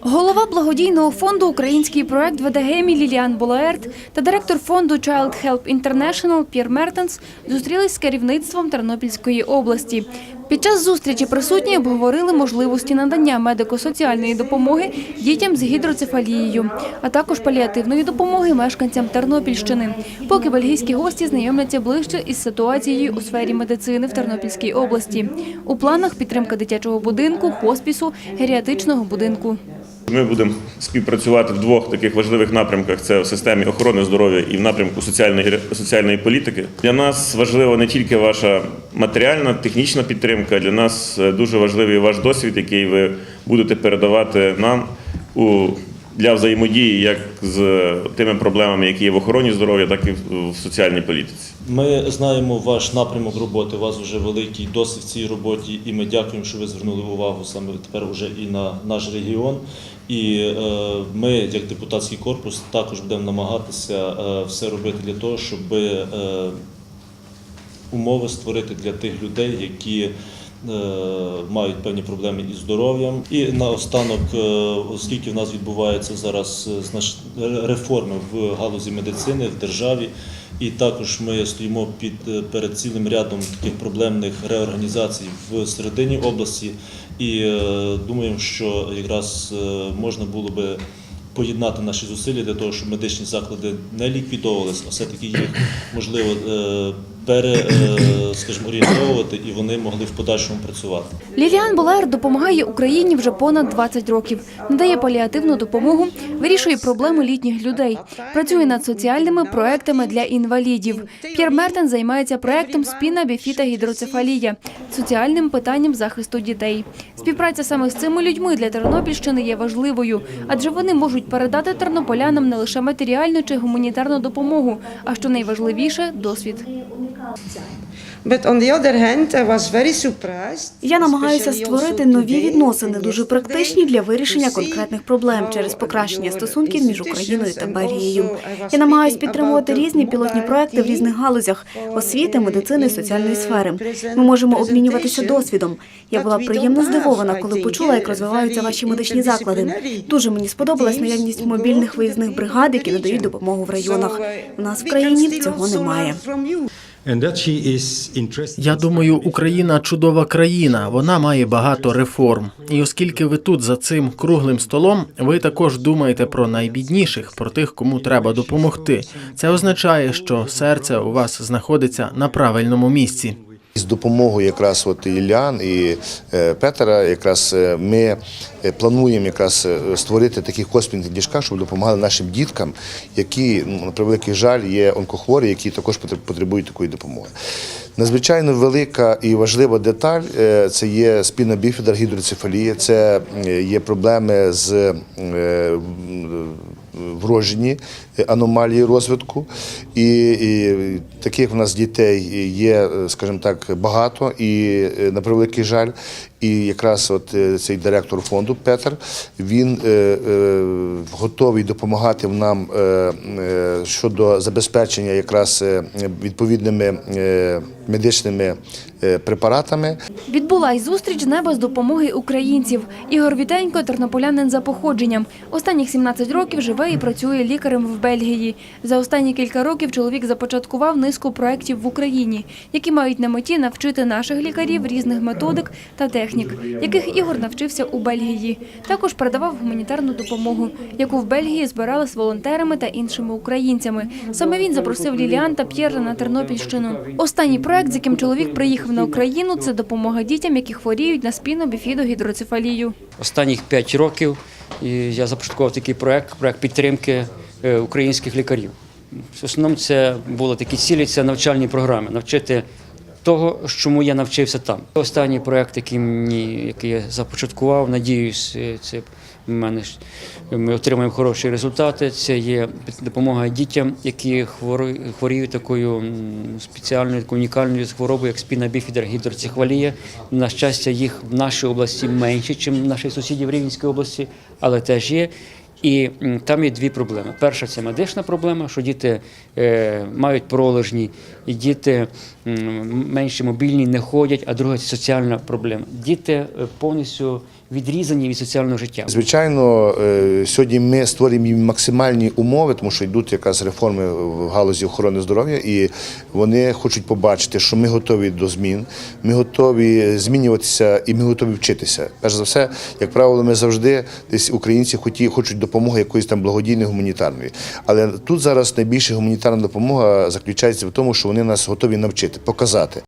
Голова благодійного фонду Український проект ВДГМІ Ліліан Болаерт та директор фонду Child Help International П'єр Мертенс зустрілись з керівництвом Тернопільської області. Під час зустрічі присутні обговорили можливості надання медико-соціальної допомоги дітям з гідроцефалією, а також паліативної допомоги мешканцям Тернопільщини. Поки бельгійські гості знайомляться ближче із ситуацією у сфері медицини в Тернопільській області. У планах підтримка дитячого будинку, хоспісу, геріатричного будинку. Ми будемо співпрацювати в двох таких важливих напрямках: це в системі охорони здоров'я і в напрямку соціальної соціальної політики. Для нас важлива не тільки ваша матеріальна, технічна підтримка. Для нас е, дуже важливий ваш досвід, який ви будете передавати нам у для взаємодії як з тими проблемами, які є в охороні здоров'я, так і в- соціальній політиці. Ми знаємо ваш напрямок роботи. У вас вже великий досвід в цій роботі, і ми дякуємо, що ви звернули увагу саме тепер уже і на наш регіон. І е, ми, як депутатський корпус, також будемо намагатися е, все робити для того, щоб е, умови створити для тих людей, які мають певні проблеми із здоров'ям. І наостанок, е, оскільки в нас відбуваються зараз е, реформи в галузі медицини в державі, і також ми стоїмо під е, перед цілим рядом таких проблемних реорганізацій в середині області, і е, думаємо, що якраз е, можна було би поєднати наші зусилля для того, щоб медичні заклади не ліквідовувалися, а все-таки їх можливо е, пере, е, скажімо, орієнтовувати і вони могли в подальшому працювати. Ліліан Болаер допомагає Україні вже понад 20 років, надає паліативну допомогу, вирішує проблеми літніх людей, працює над соціальними проектами для інвалідів. П'єр Мертен займається проектом спіна біфіта гідроцефалія, соціальним питанням захисту дітей. Співпраця саме з цими людьми для Тернопільщини є важливою, адже вони можуть передати тернополянам не лише матеріальну чи гуманітарну допомогу, а що найважливіше досвід. Я намагаюся створити нові відносини, дуже практичні для вирішення конкретних проблем через покращення стосунків між Україною та was Я намагаюся підтримувати різні пілотні проекти в різних галузях освіти, uh, медицини, соціальної сфери. Ми можемо обмінюватися досвідом. Я була приємно здивована, коли почула, як uh, розвиваються ваші медичні заклади. Дуже мені сподобалось teams наявність мобільних виїзних бригад, які надають допомогу в районах. uh, У нас в країні цього немає. Я думаю, Україна чудова країна. Вона має багато реформ. І оскільки ви тут за цим круглим столом, ви також думаєте про найбідніших, про тих, кому треба допомогти. Це означає, що серце у вас знаходиться на правильному місці. З допомогою якраз от Іллян і е, Петера, якраз е, ми е, плануємо якраз створити такі космінні ліжка, щоб допомагали нашим діткам, які ну, на превеликий жаль є онкохворі, які також потреб- потребують такої допомоги. Надзвичайно велика і важлива деталь це є спільна біфіда гідроцефалія, це є проблеми з вроджені аномалії розвитку, і, і таких в нас дітей є, скажімо так, багато, і е, на превеликий жаль. І якраз от е, цей директор фонду Петр він е, е, готовий допомагати нам щодо забезпечення якраз відповідними медичними препаратами. Відбула й зустріч неба з допомоги українців. Ігор Вітенько – тернополянин за походженням. Останніх 17 років живе і працює лікарем в Бельгії. За останні кілька років чоловік започаткував низку проєктів в Україні, які мають на меті навчити наших лікарів різних методик та технік, яких Ігор навчився у Бельгії. Також передавав гуманітарну допомогу, яку в Бельгії збирали з волонтерами та іншими українцями. Саме він запросив Ліліан та П'єра на Тернопільщину. Останній проект, з яким чоловік приїхав на Україну, це допомога дітям, які хворіють на спіну біфіду гідроцефалію. Останніх 5 років я започаткував такий проект, проект підтримки е, українських лікарів. В основному це були такі цілі, це навчальні програми, навчити того, чому я навчився там. Останній проект, який мені який я започаткував, надіюсь, е, це в мене ми отримаємо хороші результати. Це є допомога дітям, які хворіють такою спеціальною унікальною хворобою, як спіна біфідер гідроцефалія. На щастя, їх в нашій області менше, ніж в наших сусідів в Рівненській області, але теж є. І там є дві проблеми. Перша це медична проблема, що діти е, мають пролежні, і діти м, менше мобільні не ходять. А друга соціальна проблема. Діти е, повністю відрізані від соціального життя. Звичайно, е, сьогодні ми створюємо їм максимальні умови, тому що йдуть якраз реформи в галузі охорони здоров'я, і вони хочуть побачити, що ми готові до змін, ми готові змінюватися і ми готові вчитися. Перш за все, як правило, ми завжди десь українці хоті, хочуть допомоги якоїсь там благодійної гуманітарної. Але тут зараз найбільша гуманітарна допомога заключається в тому, що вони нас готові навчити, показати.